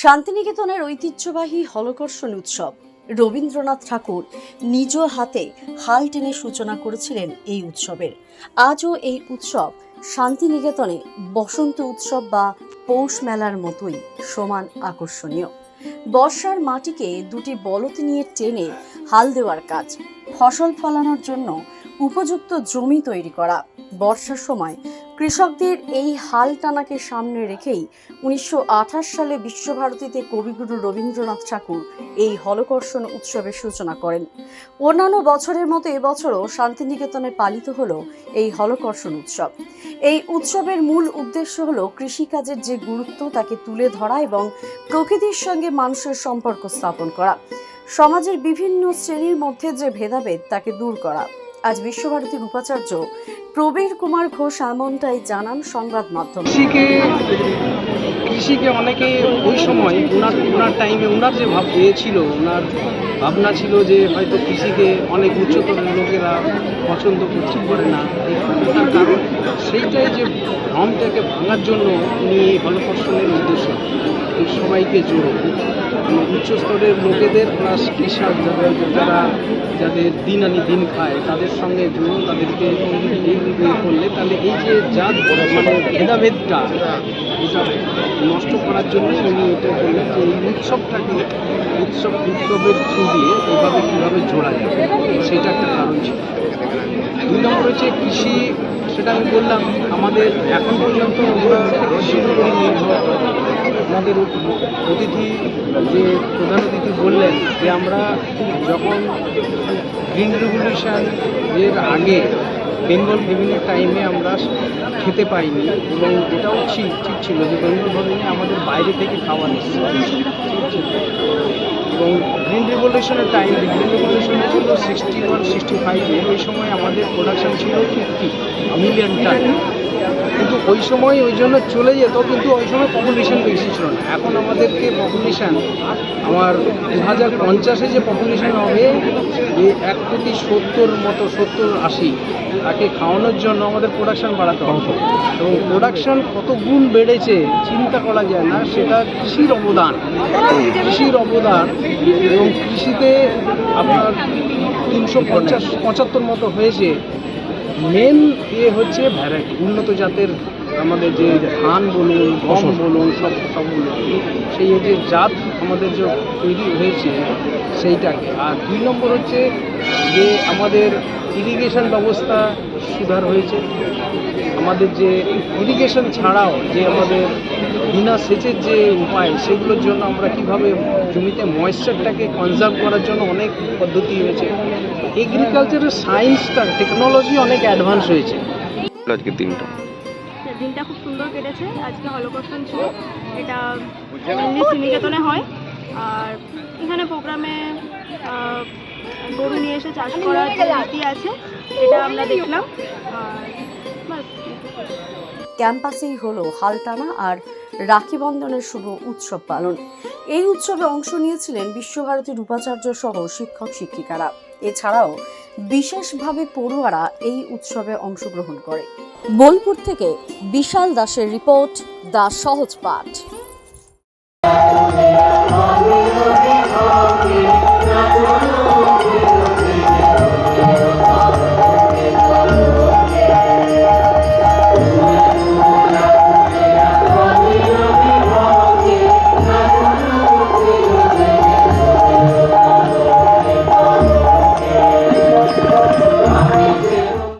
শান্তিনিকেতনের ঐতিহ্যবাহী হলকর্ষণ উৎসব। রবীন্দ্রনাথ ঠাকুর নিজ হাতে হাল টেনে সূচনা করেছিলেন এই উৎসবের। আজও এই উৎসব শান্তিনিকেতনে বসন্ত উৎসব বা পৌষ মেলার মতোই সমান আকর্ষণীয়। বর্ষার মাটিকে দুটি বলত নিয়ে টেনে হাল দেওয়ার কাজ, ফসল ফলানোর জন্য উপযুক্ত জমি তৈরি করা বর্ষার সময়। কৃষকদের এই হাল টানাকে সামনে রেখেই উনিশশো আঠাশ সালে বিশ্বভারতীতে কবিগুরু রবীন্দ্রনাথ ঠাকুর এই হলকর্ষণ উৎসবের সূচনা করেন। অন্যান্য বছরের মতো এবছরও শান্তিনিকেতনে পালিত হলো এই হলকর্ষণ উৎসব। এই উৎসবের মূল উদ্দেশ্য হলো কৃষিকাজের যে গুরুত্ব তাকে তুলে ধরা এবং প্রকৃতির সঙ্গে মানুষের সম্পর্ক স্থাপন করা। সমাজের বিভিন্ন শ্রেণির মধ্যে যে ভেদাভেদ তাকে দূর করা। আজ বিশ্বভারতীর উপাচার্য প্রবীর কুমার ঘোষ এমনটাই জানান সংবাদ মাধ্যম। কৃষিকে কৃষিকে অনেকে ওই সময় ওনার ওনার টাইমে ওনার যে ভাব ছিল ওনার ভাবনা ছিল যে হয়তো কৃষিকে অনেক উচ্চতর লোকেরা পছন্দ করছে করে না। কারণ যে ভ্রমটাকে ভাঙার জন্য উনি হলফসলের উদ্দেশ্য সবাইকে জোড়ো মানে উচ্চ স্তরের লোকেদের প্লাস কৃষক যারা যারা যাদের দিন আনি দিন খায়, তাদের সঙ্গে জুড়ো তাদেরকে করলে তাহলে এই যে জাত মানে ভেদাভেদটা, এটা নষ্ট করার জন্য উনি এটা করলেন যে এই উৎসবটাকে, উৎসব উৎসবের থ্রু দিয়ে এইভাবে কীভাবে জোড়া যায়, সেটা একটা কারণ ছিল। দুই নম্বর হচ্ছে কৃষি, সেটা আমি বললাম আমাদের এখন পর্যন্ত আমরা উপরই নির্ভর। আমাদের অতিথি যে প্রধান অতিথি বললেন যে আমরা যখন গ্রিন রেভলিউশন এর আগে বেঙ্গল ফেমিনের টাইমে আমরা খেতে পাইনি এবং এটাও ঠিক ঠিক ছিল যে বেঙ্গল ফেমিনে আমাদের বাইরে থেকে খাওয়া নিচ্ছে এবং গ্রিন রেভলিউশনের টাইম গ্রিন রেভলিউশন ছিল সিক্সটি ওয়ান সিক্সটি ফাইভে ওই সময় আমাদের প্রোডাকশান ছিল ফিফটি মিলিয়ন টান কিন্তু ওই সময় ওই জন্য চলে যেত, কিন্তু ওই সময় পপুলেশান বেশি ছিল না। এখন আমাদেরকে পপুলেশান আমার দু হাজার পঞ্চাশে যে পপুলেশান হবে যে এক কোটি সত্তর মতো, সত্তর আশি তাকে খাওয়ানোর জন্য আমাদের প্রোডাকশন বাড়াতে হবে। এবং প্রোডাকশন কত গুণ বেড়েছে, চিন্তা করা যায় না, সেটা কৃষির অবদান। কৃষির অবদান এবং কৃষিতে আপনার তিনশো পঞ্চাশ, পঁচাত্তর মতো হয়েছে। মেন এ হচ্ছে ভ্যারাইটি উন্নত জাতের আমাদের যে ধান বলুন গম বলুন সব সবগুলো সেই যে জাত আমাদের যে তৈরি হয়েছে সেইটাকে। আর দুই নম্বর হচ্ছে যে আমাদের ইরিগেশন ব্যবস্থা সুধার হয়েছে। আমাদের যে ইরিগেশন ছাড়াও যে আমাদের বিনা সেচের যে উপায় সেগুলোর জন্য আমরা কীভাবে জমিতে ময়েশ্চারটাকে কনজার্ভ করার জন্য অনেক পদ্ধতি হয়েছে এগ্রিকালচারের সায়েন্সটা টেকনোলজি অনেক অ্যাডভান্স হয়েছে। আজকের দিনটা দিনটা খুব সুন্দর কেটেছে। আজকে হলকর্ষণ ছিল এটা মেনলি শ্রীনিকেতনে হয়। আর এখানে প্রোগ্রামে গরু নিয়ে এসে চাষ করার যে রীতি আছে, এটা আমরা দেখলাম। আর ক্যাম্পাসেই হলো হালটানা আর রাখি বন্ধনের শুভ উৎসব পালন। এই উৎসবে অংশ নিয়েছিলেন বিশ্বভারতীর উপাচার্য সহ শিক্ষক শিক্ষিকারা এছাড়াও বিশেষভাবে পড়ুয়ারা এই উৎসবে অংশগ্রহণ করে। বোলপুর থেকে বিশাল দাসের রিপোর্ট দা সহজ পাঠ।